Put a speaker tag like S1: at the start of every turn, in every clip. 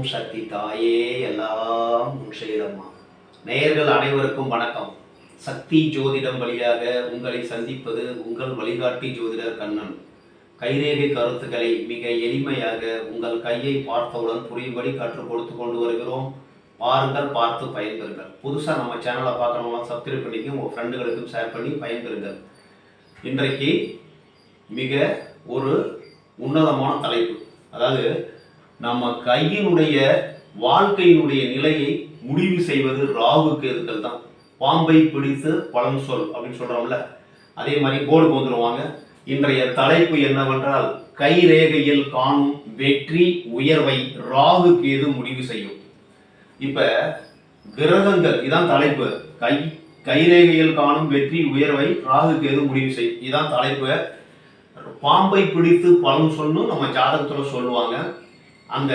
S1: ஓம் சக்தி தாயே எல்லாம் உன் செயலம்மா நேயர்கள் அனைவருக்கும் வணக்கம். சக்தி ஜோதிடம் வழியாக உங்களை சந்திப்பது உங்கள் வழிகாட்டி ஜோதிடர் கண்ணன். கைரேகை கருத்துக்களை மிக எளிமையாக உங்கள் கையை பார்த்தவுடன் புரியும்படி கற்றுக் கொடுத்து கொண்டு வருகிறோம். பாருங்கள் பார்த்து பயன்பெறுங்கள். புதுசாக நம்ம சேனலை பார்க்குறவங்க சப்ஸ்கிரைப் பண்ணிக்க உங்கள் ஃப்ரெண்டுகளுக்கும் ஷேர் பண்ணி பயன்பெறுங்கள். இன்றைக்கு மிக ஒரு உன்னதமான தலைப்பு. அதாவது நம்ம கையினுடைய வாழ்க்கையினுடைய நிலையை முடிவு செய்வது ராகு கேதுக்கள் தான். பாம்பை பிடித்து பழம் சொல் அப்படின்னு சொல்றோம்ல. அதே மாதிரி போர்டு வந்துடுவாங்க இன்றைய தலைப்பு என்னவென்றால் கை ரேகையில் காணும் வெற்றி உயர்வை ராகு கேது முடிவு செய்யும். இப்ப கிரகங்கள் இதான் தலைப்பு. கை கைரேகையில் காணும் வெற்றி உயர்வை ராகு கேது முடிவு செய்யும் இதான் தலைப்பு. பாம்பை பிடித்து பலன் சொல்லணும் நம்ம ஜாதகத்துல சொல்லுவாங்க. அந்த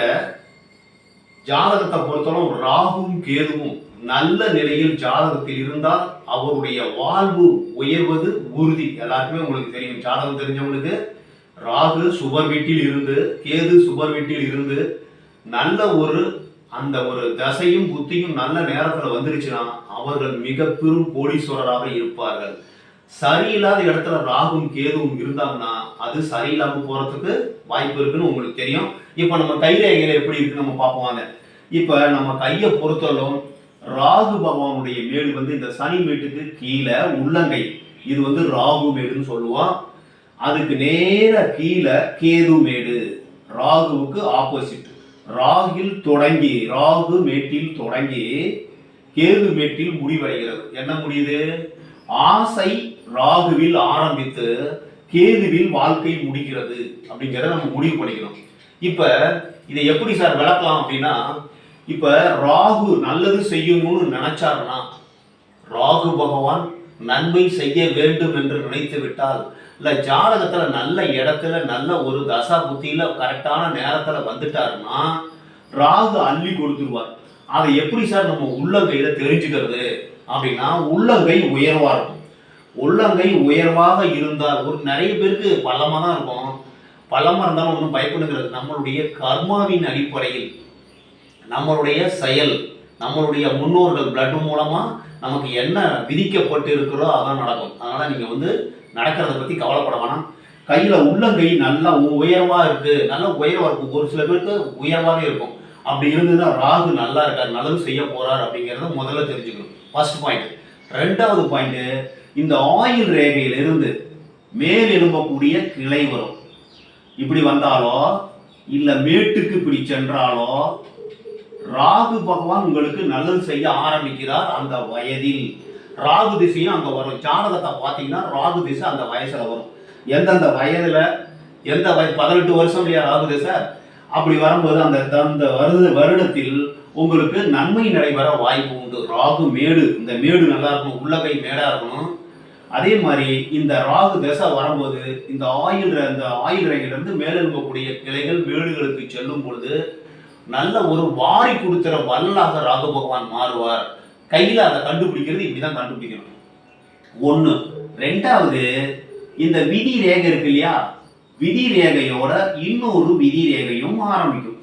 S1: ஜாதகத்தை பொறுத்தவரை ராகுவும் கேதுவும் நல்ல நிலையில் ஜாதகத்தில் இருந்தால் அவருடைய வாழ்வு உயர்வது உறுதி. எல்லாருக்குமே உங்களுக்கு தெரியும் ஜாதகம் தெரிஞ்சவங்களுக்கு. ராகு சுபர் வீட்டில் இருந்து கேது சுபர் வீட்டில் இருந்து நல்ல ஒரு அந்த ஒரு தசையும் புத்தியும் நல்ல நேரத்தில் வந்துருச்சுன்னா அவர்கள் மிக பெரும் கோடீஸ்வரராக இருப்பார்கள். சரியில்லாத இடத்துல ராகும் கேதுவும் இருந்தாங்கன்னா அது சரியில்லாம போறதுக்கு வாய்ப்பு இருக்குன்னு உங்களுக்கு தெரியும். இப்போ நம்ம கைரேகையில எப்படி இருக்கு நம்ம பார்ப்போம் இப்போ நம்ம கையை பொறுத்தவரைக்கும் ராகு பகவானுடைய மேடு வந்து இந்த சனி மேட்டுக்கு கீழே உள்ளங்கை. இது வந்து ராகு மேடுன்னு சொல்லுவோம். அதுக்கு நேர கீழே கேது மேடு. ராகுவுக்கு ஆப்போசிட் ராகில் தொடங்கி ராகு மேட்டில் தொடங்கி கேது மேட்டில் முடிவடைகிறது. என்ன முடியுது? ஆசை ராகுவில் ஆரம்பித்து கேதுவில் வாழ்க்கை முடிகிறது அப்படிங்கிறத நம்ம முடிவு பண்ணிக்கணும். இப்போ இதை எப்படி சார் விளக்கலாம் அப்படின்னா இப்போ ராகு நல்லது செய்யணும்னு நினைச்சாருன்னா ராகு பகவான் நன்மை செய்ய வேண்டும் என்று நினைத்து விட்டால் இல்லை ஜாதகத்தில் நல்ல இடத்துல நல்ல ஒரு தசா புத்தியில் கரெக்டான நேரத்தில் வந்துட்டாருன்னா ராகு அள்ளி கொடுத்துருவார். அதை எப்படி சார் நம்ம உள்ளங்கையில் தெரிஞ்சுக்கிறது அப்படின்னா உள்ளங்கை உயர்வாக இருக்கும். உள்ளங்கை உயர்வாக இருந்தால் ஒரு நிறைய பேருக்கு பள்ளமாக தான் இருக்கும். பள்ளமாக இருந்தாலும் ஒன்றும் பயப்படுங்கிறது நம்மளுடைய கர்மாவின் அடிப்படையில் நம்மளுடைய செயல் நம்மளுடைய முன்னோர்கள் பிளட் மூலமாக நமக்கு என்ன விதிக்கப்பட்டு இருக்கிறதோ அதான் நடக்கும். அதனால் நீங்கள் வந்து நடக்கிறத பற்றி கவலைப்பட வேணாம். கையில் உள்ளங்கை நல்லா உயர்வாக இருக்குது நல்ல உயர்வாக இருக்கும். ஒரு சில பேருக்கு உயர்வாகவே இருக்கும். அப்படி இருந்ததுன்னா ராகு நல்லா இருக்கார். நல்லது செய்ய போகிறார் அப்படிங்கிறத முதல்ல தெரிஞ்சுக்கணும். ஃபர்ஸ்ட் பாயிண்ட் ரெண்டாவது பாயிண்ட்டு இந்த ஆயில் ரேகையிலிருந்து மேல் எழும்பக்கூடிய கிளை வரும். இப்படி வந்தாலோ இல்லை மேட்டுக்கு இப்படி சென்றாலோ ராகு பகவான் உங்களுக்கு நல்லது செய்ய ஆரம்பிக்கிறார் அந்த வயதில். ராகு திசையும் அங்கே வரும். ஜாதகத்தை பார்த்தீங்கன்னா ராகு திசை அந்த வயசில் வரும். எந்தெந்த வயதில் எந்த வய பதினெட்டு வருஷம் இல்லையா ராகு திசை? அப்படி வரும்போது அந்த அந்த வருட வருடத்தில் உங்களுக்கு நன்மை நடைபெற வாய்ப்பு உண்டு. ராகு மேடு இந்த மேடு நல்லா இருக்கணும். உள்ளகை மேடாக இருக்கணும். அதே மாதிரி இந்த ராகு தசை வரும்போது இந்த ஆயில் ர- இந்த ஆயில் ரேகையிலிருந்து மேலெழும்பக்கூடிய கிளைகள் மேடுகளுக்கு செல்லும் பொழுது நல்ல ஒரு வாரி கொடுத்துற வல்லாக ராகு பகவான் மாறுவார். கையில் அதை கண்டுபிடிக்கிறது இப்படிதான் கண்டுபிடிக்கணும். ஒன்று ரெண்டாவது இந்த விதி ரேகை இருக்கு இல்லையா? விதி ரேகையோட இன்னொரு விதி ரேகையும் ஆரம்பிக்கும்.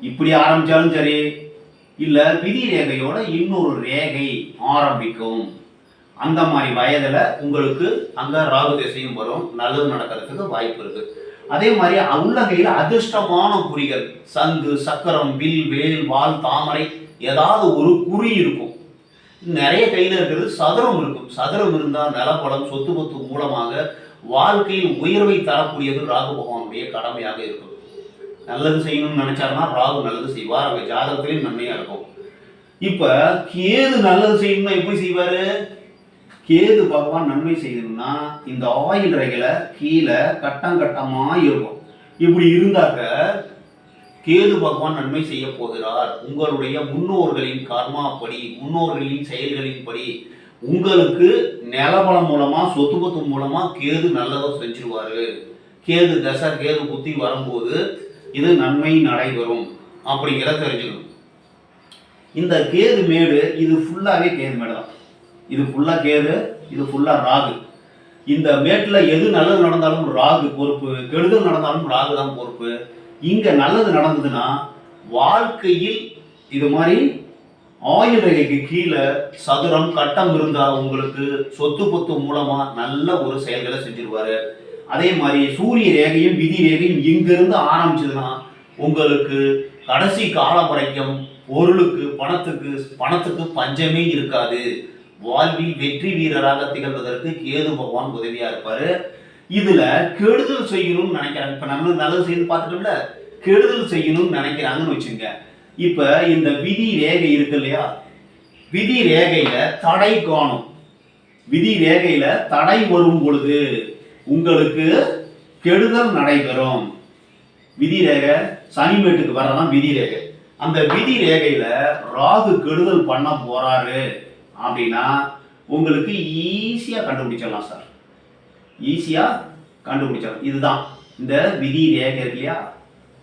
S1: இப்படி ஆரம்பிச்சாலும் சரி இல்லை விதி ரேகையோட இன்னொரு ரேகை ஆரம்பிக்கும். அந்த மாதிரி வயதுல உங்களுக்கு அங்க ராகு திசையும் வரும் நல்லது நடக்கிறதுக்கு வாய்ப்பு இருக்கு. அதே மாதிரி உள்ளங்கையில் அதிர்ஷ்டமான குறிகள் சங்கு சக்கரம் வில் வேல் வால் தாமரை ஏதாவது ஒரு குறி இருக்கும். நிறைய கையில் இருக்கிறது சதுரம் இருக்கும். சதுரம் இருந்தால் நிலப்படம் சொத்து பத்து மூலமாக வாழ்க்கையில் உயர்வை தரக்கூடியது ராகு பகவானுடைய கடமையாக இருக்கும். நல்லது செய்யணும்னு நினைச்சாருன்னா ராகு நல்லது செய்வார். அவங்க ஜாதகத்திலையும் நன்மையா இருக்கும். இப்ப கேது நல்லது செய்யணும்னா எப்படி செய்வாரு? கேது பகவான் நன்மை செய்யணும்னா இந்த ஆயில் ரேகையில கீழே கட்டம் கட்டமாக இருக்கும். இப்படி இருந்தாக்க கேது பகவான் நன்மை செய்ய போகிறார். உங்களுடைய முன்னோர்களின் கர்மாப்படி முன்னோர்களின் செயல்களின்படி உங்களுக்கு நிலபலம் மூலமா சொத்து பத்து மூலமா கேது நல்லதாக செஞ்சிருவாரு. கேது தசை கேது புத்தி வரும்போது இது நன்மை நடைபெறும். அப்படிங்கிறத தெரிஞ்சுக்கணும். இந்த கேது மேடு இது ஃபுல்லாகவே கேது மேடு தான் இது ஃபுல்லாக கேது இது ஃபுல்லாக ராகு. இந்த மேட்டில் எது நல்லது நடந்தாலும் ராகு பொறுப்பு கெடுதல் நடந்தாலும் ராகு தான் பொறுப்பு. இங்கே நல்லது நடந்ததுன்னா வாழ்க்கையில் இது மாதிரி ஆயுள் ரேகைக்கு கீழே சதுரம் கட்டம் இருந்தால் உங்களுக்கு சொத்து பொத்து மூலமாக நல்ல ஒரு செயல்களை செஞ்சிருவார். அதே மாதிரி சூரிய ரேகையும் விதி ரேகையும் இங்கிருந்து ஆரம்பிச்சதுன்னா உங்களுக்கு கடைசி காலம் வரைக்கும் பொருளுக்கு பணத்துக்கு பணத்துக்கு பஞ்சமே இருக்காது. வாழ்வில் வெற்றி வீரராக திகழ்வதற்கு கேது பகவான் உதவியா இருப்பாரு. இதுல கெடுதல் செய்யணும்னு நினைக்கிறாங்க. இப்ப நம்ம நல்லது செய்யணும் பார்த்துட்டோம்ல. கெடுதல் செய்யணும்னு நினைக்கிறாங்கன்னு வச்சுங்க இப்ப இந்த விதி ரேகை இருக்கு இல்லையா? விதி ரேகையில தடை காணும். விதி ரேகையில தடை வரும் பொழுது உங்களுக்கு கெடுதல் நடைபெறும். விதி ரேகை சனிமேட்டுக்கு வரதான் விதி ரேகை. அந்த விதி ரேகையில ராகு கெடுதல் பண்ண போறாரு. அப்படின்னா உங்களுக்கு ஈஸியாக கண்டுபிடிச்சிடலாம் சார் ஈஸியாக கண்டுபிடிச்சிடலாம். இதுதான். இந்த விதி ரேகை இருக்கு இல்லையா?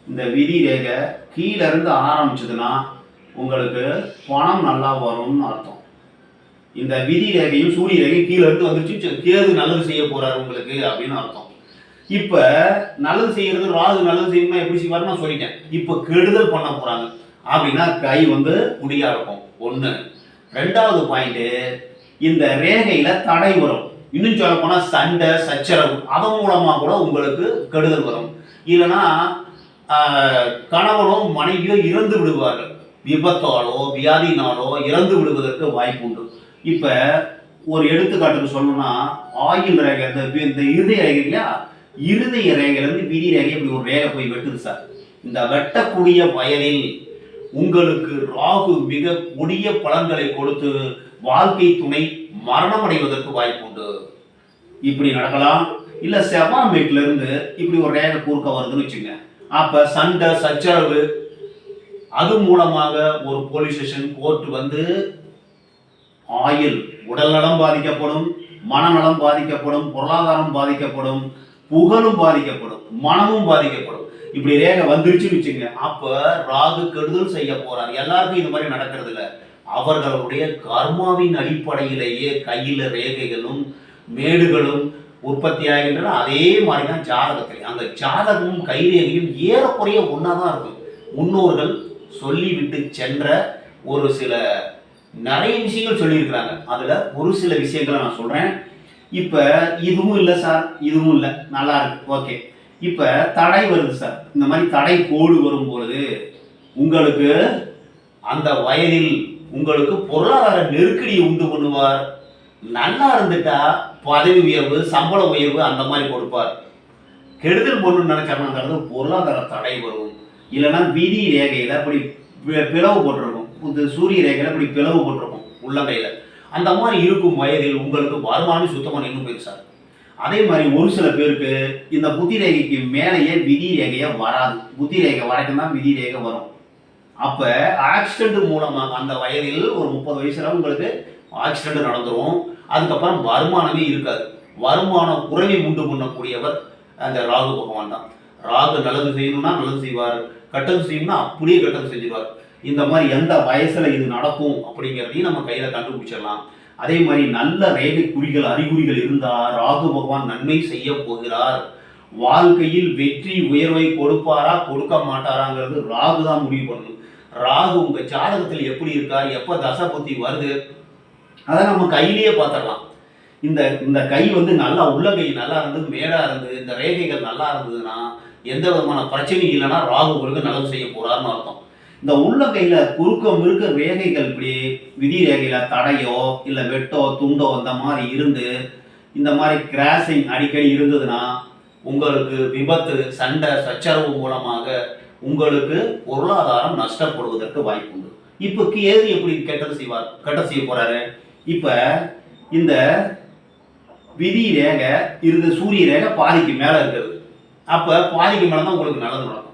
S1: இந்த விதி ரேகை கீழேருந்து ஆரம்பிச்சதுன்னா உங்களுக்கு பணம் நல்லா வரும்னு அர்த்தம். இந்த விதி ரேகையும் சூரிய ரேகையும் கீழே இருந்து வந்துருச்சு. கேது நல்லது செய்ய போறாரு உங்களுக்கு அப்படின்னு அர்த்தம். இப்ப நல்லது செய்யறது ராகு நல்லது செய்யணும்னா எப்படி செய்வாருன்னு நான் சொல்லிட்டேன். இப்ப கெடுதல் பண்ண போறாங்க. அப்படின்னா கை வந்து முடியா இருக்கும். ஒன்று ரெண்டாவது பாயிண்ட் இந்த ரேகையில தடை வரும். இன்னும் சொல்ல போனா சண்டை சச்சரவு அதன் மூலமா கூட உங்களுக்கு கெடுதல் வரும். இல்லைன்னா கணவனோ மனைவியோ இறந்து விடுவார்கள். விபத்தாலோ வியாதினாலோ இறந்து விடுவதற்கு வாய்ப்பு உண்டு. இப்ப ஒரு எடுத்துக்காட்டுக்கு சொல்லணும்னா ஆயுள் ரேகை இந்த இந்த இருதய ரேகை இல்லையா? இருதய ரேகையிலேருந்து விதி ரேகை இப்படி ஒரு ரேகை போய் வெட்டுது சார். இந்த வெட்டக்கூடிய வயலில் உங்களுக்கு ராகு மிக கொடிய பலன்களை கொடுத்து வாழ்க்கை துணை மரணம் அடைவதற்கு வாய்ப்பு உண்டு. இப்படி நடக்கலாம் இல்ல செவ்வாமேட்ல இருந்து இப்படி ஒரு ரேகை குறுக்க வருதுன்னு வச்சுங்க. அப்ப சண்டை சச்சரவு அது மூலமாக ஒரு போலீஸ் ஸ்டேஷன் கோர்ட் வந்து ஆயுள் உடல்நலம் பாதிக்கப்படும் மனநலம் பாதிக்கப்படும் பொருளாதாரம் பாதிக்கப்படும் புகழும் பாதிக்கப்படும் மனமும் பாதிக்கப்படும். இப்படி ரேகை வந்துருச்சுன்னு வச்சுங்க அப்ப ராகு கெடுதல் செய்ய போறார். எல்லாருக்கும் இது மாதிரி நடக்கிறது இல்ல. அவர்களுடைய கர்மாவின் அடிப்படையிலேயே கையில ரேகைகளும் மேடுகளும் உற்பத்தி ஆகின்றன. அதே மாதிரி தான் ஜாதகத்தில். அந்த ஜாதகமும் கைரேகையும் ஏறக்குறைய ஒன்றா தான் இருக்கும். முன்னோர்கள் சொல்லிவிட்டு சென்ற ஒரு சில நிறைய விஷயங்கள் சொல்லியிருக்கிறாங்க. அதுல ஒரு சில விஷயங்களை நான் சொல்றேன். இப்ப இதுவும் இல்லை சார். இதுவும் இல்லை. நல்லா இருக்கு. ஓகே. இப்போ தடை வருது சார். இந்த மாதிரி தடை கோடு வரும் பொழுது உங்களுக்கு அந்த வயதில் உங்களுக்கு பொருளாதார நெருக்கடியை உண்டு பண்ணுவார். நல்லா இருந்துட்டா பதவி உயர்வு சம்பள உயர்வு அந்த மாதிரி கொடுப்பார். கெடுதல் பண்ணணும்னு நினைச்சாருன்னா பொருளாதார தடை வரும். இல்லைன்னா விதி ரேகையில் அப்படி பி- பிளவு போட்டிருக்கும். இந்த சூரிய ரேகையில் அப்படி பிளவு போட்டிருக்கும் உள்ளங்கையில். அந்த மாதிரி இருக்கும் வயதில் உங்களுக்கு வருமானம் சுத்தமாக நின்று போயிருக்கு சார். அதே மாதிரி ஒரு சில பேருக்கு இந்த புத்தி ரேகைக்கு மேலேயே விதி ரேகையே வராது. புத்தி ரேகை வரைக்கும் தான் விதி ரேகை வரும். அப்ப ஆக்சிடென்ட் மூலமாக அந்த வயதில் ஒரு முப்பது வயசுல உங்களுக்கு ஆக்சிடென்ட் நடந்துடும் அதுக்கப்புறம் வருமானமே இருக்காது. வருமான குறைவை உண்டு பண்ணக்கூடியவர் அந்த ராகு பகவான் தான். ராகு நல்லது செய்யணும்னா நல்லது செய்வார். கட்டது செய்யணும்னா அப்படியே கட்டது செஞ்சிருவார். இந்த மாதிரி எந்த வயசுல இது நடக்கும் அப்படிங்கிறதையும் நம்ம கையில கண்டுபிடிச்சிடலாம். அதே மாதிரி நல்ல ரேகை குறிகள் அறிகுறிகள் இருந்தால் ராகு பகவான் நன்மை செய்ய போகிறார். வாழ்க்கையில் வெற்றி உயர்வை கொடுப்பாரா கொடுக்க மாட்டாராங்கிறது ராகு தான் முடிவு பண்ணணும். ராகு உங்க ஜாதகத்தில் எப்படி இருக்கார் எப்ப தசை புத்தி வருது அதை நம்ம கையிலேயே பார்த்துடலாம். இந்த இந்த கை வந்து நல்லா உள்ளங்கை நல்லா இருந்து மேடா இருந்து இந்த ரேகைகள் நல்லா இருந்ததுன்னா எந்த விதமான பிரச்சனையும் இல்லைன்னா ராகு உங்களுக்கு நல்லது செய்ய போறாருன்னு அர்த்தம். இந்த உள்ள கையில குறுக்கம் இருக்க ரேகைகள் இப்படி விதி ரேகையில தடையோ இல்ல வெட்டோ துண்டோ அந்த மாதிரி இருந்து இந்த மாதிரி கிராசிங் அடிக்கடி இருந்ததுன்னா உங்களுக்கு விபத்து சண்டை சச்சரவு மூலமாக உங்களுக்கு பொருளாதாரம் நஷ்டப்படுவதற்கு வாய்ப்பு உண்டு. இப்போ கேது எப்படி கெட்டது செய்வார் கெட்டது செய்ய போறாரு? இப்ப இந்த விதி ரேகை இருந்து சூரிய ரேகை பாதிக்கு மேல இருக்கிறது. அப்ப பாதிக்கு மேலே தான் உங்களுக்கு நல்லது நடக்கும்.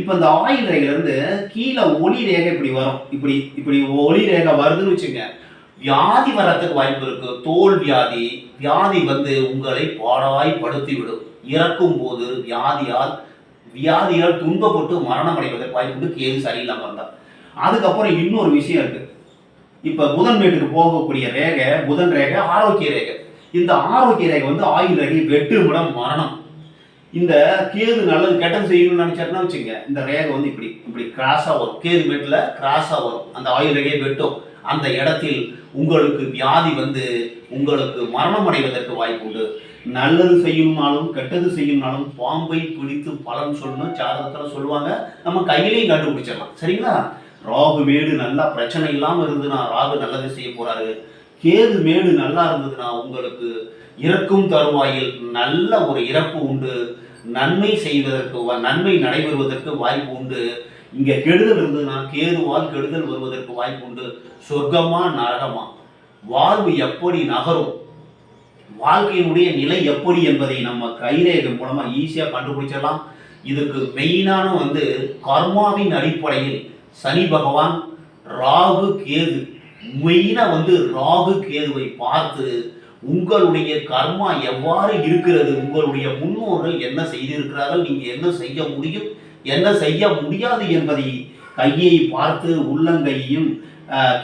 S1: இப்போ இந்த ஆயில் ரேகையிலேருந்து கீழே ஒளி ரேகை இப்படி வரும். இப்படி இப்படி ஒளி ரேகை வருதுன்னு வச்சுங்க வியாதி வர்றதுக்கு வாய்ப்பு இருக்கு. தோல் வியாதி வியாதி வந்து உங்களை பாடாய்படுத்தி விடும் இறக்கும் போது வியாதியால் வியாதியால் துன்பப்பட்டு மரணம் அடைவதற்கு வாய்ப்பு உண்டு. கேது சரியில்லாமல் இருந்தால் அதுக்கப்புறம் இன்னொரு விஷயம் இருக்கு. இப்போ புதன் வீட்டுக்கு போகக்கூடிய ரேகை புதன் ரேகை ஆரோக்கிய ரேகை. இந்த ஆரோக்கிய ரேகை வந்து ஆயுள் ரேகை வெட்டு முடம் மரணம். இந்த கேது நல்லது கெட்டது செய்யணும்னு நினைச்சாருன்னா வச்சுங்க இந்த ரேகை வந்து இப்படி இப்படி கிராஸாக வரும். கேது மேட்டில் கிராஸாக வரும். அந்த ஆயுள் ரேகையை வெட்டும் அந்த இடத்தில் உங்களுக்கு வியாதி வந்து உங்களுக்கு மரணம் அடைவதற்கு வாய்ப்பு உண்டு. நல்லது செய்யணும்னாலும் கெட்டது செய்யணும்னாலும் பாம்பை பிடித்து பலன் சொல்லணும் ஜாதகத்தில் சொல்லுவாங்க. நம்ம கையிலையும் கண்டுபிடிச்சிடலாம். சரிங்களா? ராகு மேடு நல்லா பிரச்சனை இல்லாமல் இருந்ததுன்னா ராகு நல்லது செய்ய போறாரு. கேது மேடு நல்லா இருந்ததுன்னா உங்களுக்கு இறக்கும் தருவாயில் நல்ல ஒரு இறப்பு உண்டு. நன்மை செய்வதற்கு நன்மை நடைபெறுவதற்கு வாய்ப்பு உண்டு. இங்கே கெடுதல் இருந்ததுன்னா கேதுவால் கெடுதல் வருவதற்கு வாய்ப்பு உண்டு. சொர்க்கமா நரகமா? வாழ்வு எப்படி நகரும்? வாழ்க்கையினுடைய நிலை எப்படி என்பதை நம்ம கைரேகம் மூலமாக ஈஸியாக கண்டுபிடிச்சிடலாம். இதுக்கு மெயினான வந்து கர்மாவின் அடிப்படையில் சனி பகவான் ராகு கேது மெயினாக வந்து ராகு கேதுவை பார்த்து உங்களுடைய கர்மா எவ்வாறு இருக்கிறது? உங்களுடைய முன்னோர்கள் என்ன செய்திருக்கிறார்கள்? நீங்கள் என்ன செய்ய முடியும்? என்ன செய்ய முடியாது என்பதை கையை பார்த்து உள்ளங்கையையும்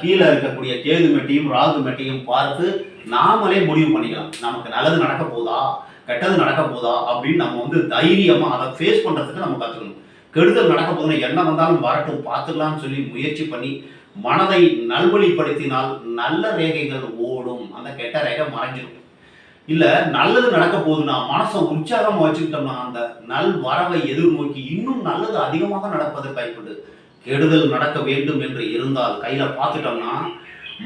S1: கீழே இருக்கக்கூடிய கேது மெட்டியும் ராகு மெட்டியும் பார்த்து நாமளே முடிவு பண்ணிக்கலாம். நமக்கு நல்லது நடக்க போதா? கெட்டது நடக்க போதா? அப்படின்னு நம்ம வந்து தைரியமாக அதை ஃபேஸ் பண்ணுறதுக்கு நம்ம கற்றுக்கணும் கெடுதல் நடக்க போதுன்னு என்ன வந்தாலும் வரட்டும் பார்த்துக்கலாம்னு சொல்லி முயற்சி பண்ணி மனதை நல்வழிப்படுத்தினால் நல்ல ரேகைகள் ஓடும். அந்த கெட்ட ரேகை மறைஞ்சிடும் இல்ல நல்லது நடக்க போகுதுன்னா மனசை உற்சாகமாக வச்சுக்கிட்டோம்னா அந்த நல் வரவை எதிர்நோக்கி இன்னும் நல்லது அதிகமாக நடப்பதற்கு வாய்ப்புண்டு கெடுதல் நடக்க வேண்டும் என்று இருந்தால் கையில பார்த்துட்டோம்னா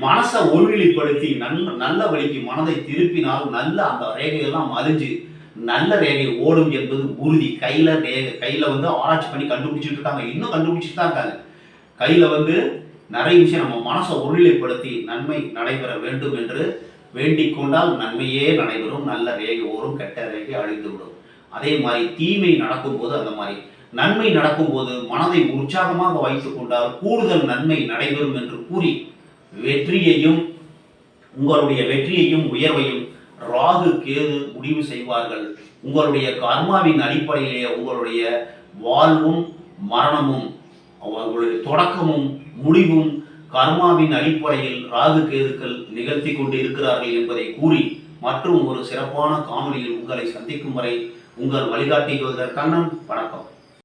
S1: மனசை ஒருநிலைப்படுத்தி நல்ல நல்ல வழிக்கு மனதை திருப்பினால் நல்ல அந்த ரேகையெல்லாம் மறிஞ்சு நல்ல ரேகை ஓடும் என்பது உறுதி. கையில ரேகை கையில வந்து ஆராய்ச்சி பண்ணி கண்டுபிடிச்சிட்டு இருக்காங்க. இன்னும் கண்டுபிடிச்சிட்டு தான் இருக்காங்க. கையில வந்து நிறைய விஷயம் நம்ம மனசை ஒருநிலைப்படுத்தி நன்மை நடைபெற வேண்டும் என்று வேண்டிக் கொண்டால் நன்மையே நடைபெறும் நல்ல ரேகை ஓரும் கெட்ட ரேகை அழிந்துவிடும் அதே மாதிரி தீமை நடக்கும்போது அந்த மாதிரி. நன்மை நடக்கும்போது மனதை உற்சாகமாக வைத்துக் கொண்டால் கூடுதல் நன்மை நடைபெறும் என்று கூறி வெற்றியையும் உங்களுடைய வெற்றியையும் உயர்வையும் ராகு கேது முடிவு செய்வார்கள். உங்களுடைய கர்மாவின் அடிப்படையிலே உங்களுடைய வாழ்வும் மரணமும் உங்களுடைய தொடக்கமும் முடிவும் கர்மாவின் அடிப்படையில் ராகு கேதுக்கள் நிகழ்த்தி கொண்டு இருக்கிறார்கள் என்பதை கூறி மற்றும் ஒரு சிறப்பான காணொலியில் உங்களை சந்திக்கும் வரை உங்கள் வழிகாட்டி ஜோதிடர் கண்ணன் வணக்கம்.